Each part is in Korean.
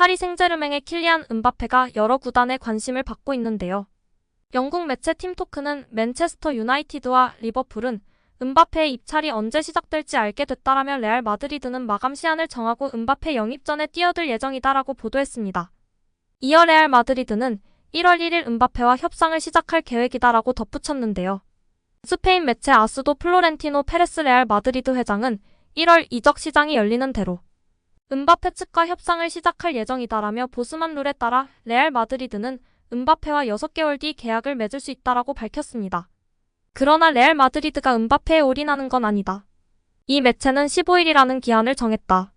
파리 생제르맹의 킬리안 은바페가 여러 구단의 관심을 받고 있는데요. 영국 매체 팀토크는 맨체스터 유나이티드와 리버풀은 은바페의 입찰이 언제 시작될지 알게 됐다라며 레알 마드리드는 마감 시한을 정하고 은바페 영입 전에 뛰어들 예정이다라고 보도했습니다. 이어 레알 마드리드는 1월 1일 은바페와 협상을 시작할 계획이다라고 덧붙였는데요. 스페인 매체 아스도 플로렌티노 페레스 레알 마드리드 회장은 1월 이적 시장이 열리는 대로 은바페 측과 협상을 시작할 예정이다라며 보스만 룰에 따라 레알 마드리드는 은바페와 6개월 뒤 계약을 맺을 수 있다라고 밝혔습니다. 그러나 레알 마드리드가 은바페에 올인하는 건 아니다. 이 매체는 15일이라는 기한을 정했다.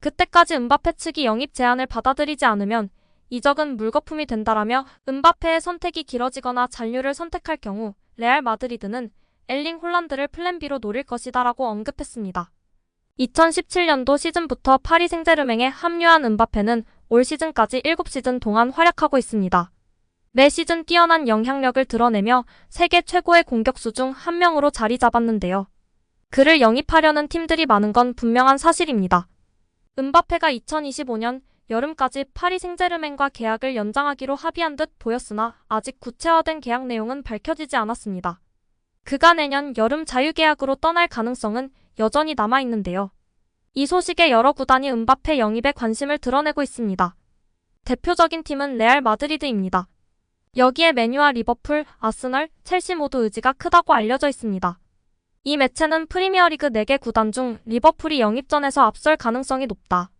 그때까지 은바페 측이 영입 제안을 받아들이지 않으면 이적은 물거품이 된다라며 은바페의 선택이 길어지거나 잔류를 선택할 경우 레알 마드리드는 엘링 홀란드를 플랜 B로 노릴 것이다라고 언급했습니다. 2017년도 시즌부터 파리 생제르맹에 합류한 은바페는 올 시즌까지 7시즌 동안 활약하고 있습니다. 매 시즌 뛰어난 영향력을 드러내며 세계 최고의 공격수 중 한 명으로 자리 잡았는데요. 그를 영입하려는 팀들이 많은 건 분명한 사실입니다. 은바페가 2025년 여름까지 파리 생제르맹과 계약을 연장하기로 합의한 듯 보였으나 아직 구체화된 계약 내용은 밝혀지지 않았습니다. 그가 내년 여름 자유계약으로 떠날 가능성은 여전히 남아있는데요. 이 소식에 여러 구단이 은바페 영입에 관심을 드러내고 있습니다. 대표적인 팀은 레알 마드리드입니다. 여기에 메뉴와 리버풀, 아스널, 첼시 모두 의지가 크다고 알려져 있습니다. 이 매체는 프리미어리그 4개 구단 중 리버풀이 영입전에서 앞설 가능성이 높다.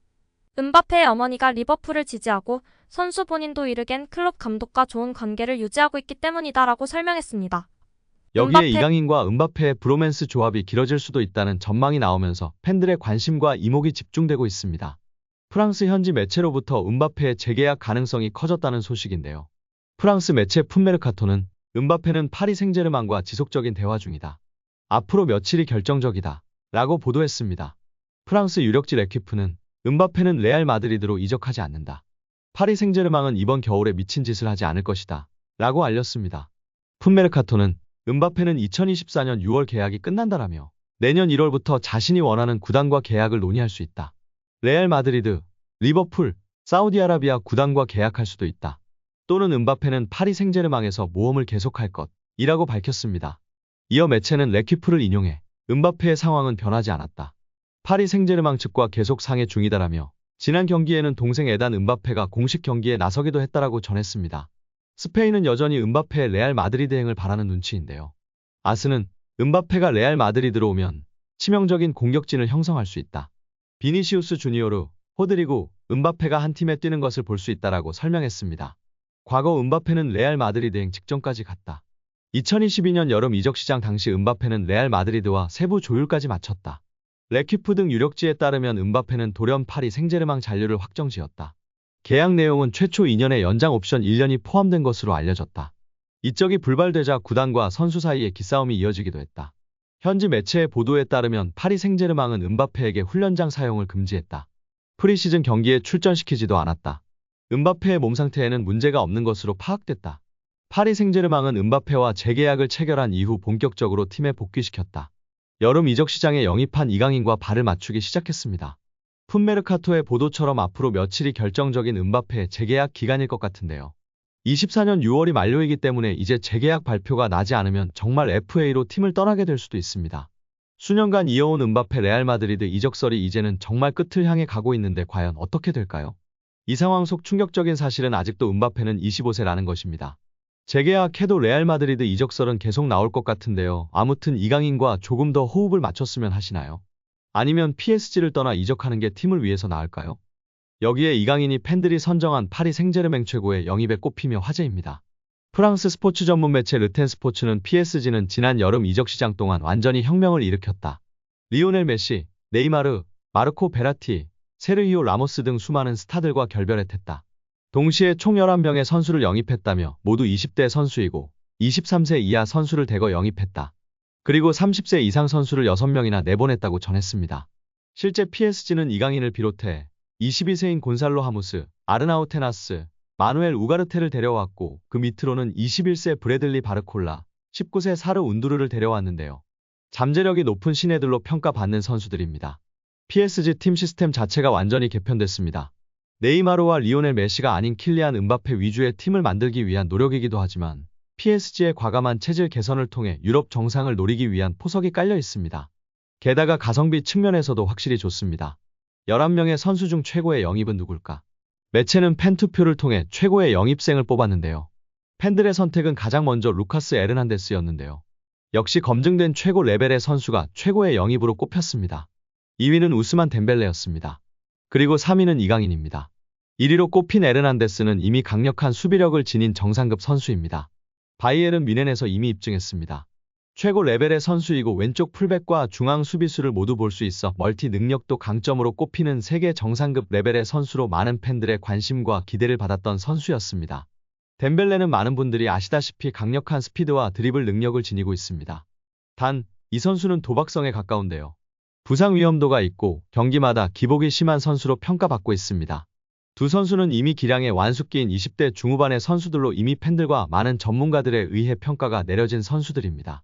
은바페의 어머니가 리버풀을 지지하고 선수 본인도 이르겐 클럽 감독과 좋은 관계를 유지하고 있기 때문이다라고 설명했습니다. 여기에 은바페- 이강인과 은바페의 브로맨스 조합이 길어질 수도 있다는 전망이 나오면서 팬들의 관심과 이목이 집중되고 있습니다. 프랑스 현지 매체로부터 은바페의 재계약 가능성이 커졌다는 소식인데요. 프랑스 매체 풋메르카토는 은바페는 파리 생제르맹과 지속적인 대화 중이다. 앞으로 며칠이 결정적이다. 라고 보도했습니다. 프랑스 유력지 레키프는 은바페는 레알 마드리드로 이적하지 않는다. 파리 생제르맹은 이번 겨울에 미친 짓을 하지 않을 것이다. 라고 알렸습니다. 풋메르카토는 은바페는 2024년 6월 계약이 끝난다라며 내년 1월부터 자신이 원하는 구단과 계약을 논의할 수 있다. 레알 마드리드, 리버풀, 사우디아라비아 구단과 계약할 수도 있다. 또는 은바페는 파리 생제르맹에서 모험을 계속할 것이라고 밝혔습니다. 이어 매체는 레키프를 인용해 은바페의 상황은 변하지 않았다. 파리 생제르맹 측과 계속 상해 중이다라며 지난 경기에는 동생 에단 은바페가 공식 경기에 나서기도 했다라고 전했습니다. 스페인은 여전히 은바페의 레알 마드리드 행을 바라는 눈치인데요. 아스는 은바페가 레알 마드리드로 오면 치명적인 공격진을 형성할 수 있다. 비니시우스 주니어르, 호드리고, 은바페가 한 팀에 뛰는 것을 볼 수 있다라고 설명했습니다. 과거 은바페는 레알 마드리드행 직전까지 갔다. 2022년 여름 이적 시장 당시 은바페는 레알 마드리드와 세부 조율까지 마쳤다. 레키프 등 유력지에 따르면 은바페는 돌연 파리 생제르맹 잔류를 확정지었다. 계약 내용은 최초 2년의 연장 옵션 1년이 포함된 것으로 알려졌다. 이적이 불발되자 구단과 선수 사이에 기싸움이 이어지기도 했다. 현지 매체의 보도에 따르면 파리 생제르맹은 은바페에게 훈련장 사용을 금지했다. 프리시즌 경기에 출전시키지도 않았다. 은바페의 몸 상태에는 문제가 없는 것으로 파악됐다. 파리 생제르맹은 은바페와 재계약을 체결한 이후 본격적으로 팀에 복귀시켰다. 여름 이적 시장에 영입한 이강인과 발을 맞추기 시작했습니다. 풋메르카토의 보도처럼 앞으로 며칠이 결정적인 은바페의 재계약 기간일 것 같은데요. 24년 6월이 만료이기 때문에 이제 재계약 발표가 나지 않으면 정말 FA로 팀을 떠나게 될 수도 있습니다. 수년간 이어온 은바페 레알 마드리드 이적설이 이제는 정말 끝을 향해 가고 있는데 과연 어떻게 될까요? 이 상황 속 충격적인 사실은 아직도 은바페는 25세라는 것입니다. 재계약해도 레알 마드리드 이적설은 계속 나올 것 같은데요. 아무튼 이강인과 조금 더 호흡을 맞췄으면 하시나요? 아니면 PSG를 떠나 이적하는 게 팀을 위해서 나을까요? 여기에 이강인이 팬들이 선정한 파리 생제르맹 최고의 영입에 꼽히며 화제입니다. 프랑스 스포츠 전문 매체 르텐 스포츠는 PSG는 지난 여름 이적 시장 동안 완전히 혁명을 일으켰다. 리오넬 메시, 네이마르, 마르코 베라티, 세르히오 라모스 등 수많은 스타들과 결별했다. 동시에 총 11명의 선수를 영입했다며 모두 20대 선수이고 23세 이하 선수를 대거 영입했다. 그리고 30세 이상 선수를 6명이나 내보냈다고 전했습니다. 실제 PSG는 이강인을 비롯해 22세인 곤살로 하무스, 아르나우 테나스, 마누엘 우가르테를 데려왔고 그 밑으로는 21세 브래들리 바르콜라, 19세 사르 운두르를 데려왔는데요. 잠재력이 높은 신예들로 평가받는 선수들입니다. PSG 팀 시스템 자체가 완전히 개편됐습니다. 네이마르와 리오넬 메시가 아닌 킬리안 은바페 위주의 팀을 만들기 위한 노력이기도 하지만 PSG의 과감한 체질 개선을 통해 유럽 정상을 노리기 위한 포석이 깔려 있습니다. 게다가 가성비 측면에서도 확실히 좋습니다. 11명의 선수 중 최고의 영입은 누굴까? 매체는 팬 투표를 통해 최고의 영입생을 뽑았는데요. 팬들의 선택은 가장 먼저 루카스 에르난데스였는데요. 역시 검증된 최고 레벨의 선수가 최고의 영입으로 꼽혔습니다. 2위는 우스만 덴벨레였습니다. 그리고 3위는 이강인입니다. 1위로 꼽힌 에르난데스는 이미 강력한 수비력을 지닌 정상급 선수입니다. 바이에른 미넨에서 이미 입증했습니다. 최고 레벨의 선수이고 왼쪽 풀백과 중앙 수비수를 모두 볼 수 있어 멀티 능력도 강점으로 꼽히는 세계 정상급 레벨의 선수로 많은 팬들의 관심과 기대를 받았던 선수였습니다. 덴벨레는 많은 분들이 아시다시피 강력한 스피드와 드리블 능력을 지니고 있습니다. 단, 이 선수는 도박성에 가까운데요. 부상 위험도가 있고 경기마다 기복이 심한 선수로 평가받고 있습니다. 두 선수는 이미 기량의 완숙기인 20대 중후반의 선수들로 이미 팬들과 많은 전문가들에 의해 평가가 내려진 선수들입니다.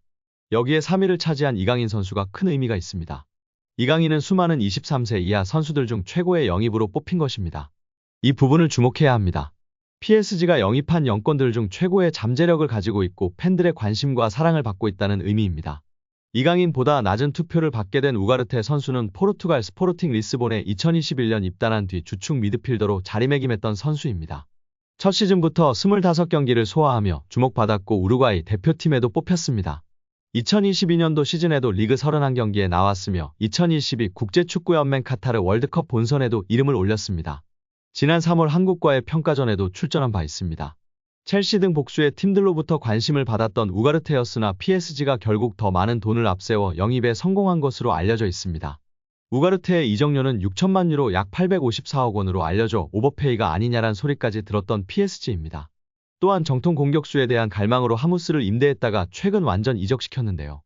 여기에 3위를 차지한 이강인 선수가 큰 의미가 있습니다. 이강인은 수많은 23세 이하 선수들 중 최고의 영입으로 뽑힌 것입니다. 이 부분을 주목해야 합니다. PSG가 영입한 영권들 중 최고의 잠재력을 가지고 있고 팬들의 관심과 사랑을 받고 있다는 의미입니다. 이강인보다 낮은 투표를 받게 된 우가르테 선수는 포르투갈 스포르팅 리스본에 2021년 입단한 뒤 주축 미드필더로 자리매김했던 선수입니다. 첫 시즌부터 25경기를 소화하며 주목받았고 우루과이 대표팀에도 뽑혔습니다. 2022년도 시즌에도 리그 31경기에 나왔으며 2022 국제축구연맹 카타르 월드컵 본선에도 이름을 올렸습니다. 지난 3월 한국과의 평가전에도 출전한 바 있습니다. 첼시 등 복수의 팀들로부터 관심을 받았던 우가르테였으나 PSG가 결국 더 많은 돈을 앞세워 영입에 성공한 것으로 알려져 있습니다. 우가르테의 이적료는 6천만 유로 약 854억 원으로 알려져 오버페이가 아니냐란 소리까지 들었던 PSG입니다. 또한 정통 공격수에 대한 갈망으로 하무스를 임대했다가 최근 완전 이적시켰는데요.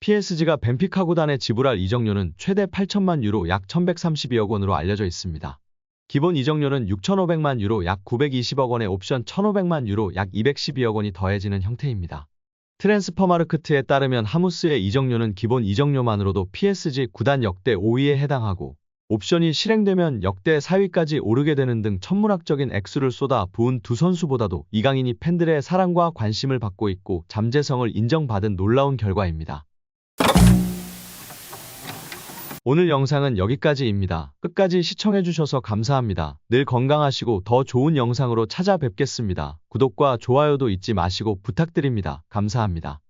PSG가 벤피카 구단에 지불할 이적료는 최대 8천만 유로 약 1132억 원으로 알려져 있습니다. 기본 이적료는 6,500만 유로 약 920억 원에 옵션 1,500만 유로 약 212억 원이 더해지는 형태입니다. 트랜스퍼마르크트에 따르면 하무스의 이적료는 기본 이적료만으로도 PSG 구단 역대 5위에 해당하고 옵션이 실행되면 역대 4위까지 오르게 되는 등 천문학적인 액수를 쏟아 부은 두 선수보다도 이강인이 팬들의 사랑과 관심을 받고 있고 잠재성을 인정받은 놀라운 결과입니다. 오늘 영상은 여기까지입니다. 끝까지 시청해주셔서 감사합니다. 늘 건강하시고 더 좋은 영상으로 찾아뵙겠습니다. 구독과 좋아요도 잊지 마시고 부탁드립니다. 감사합니다.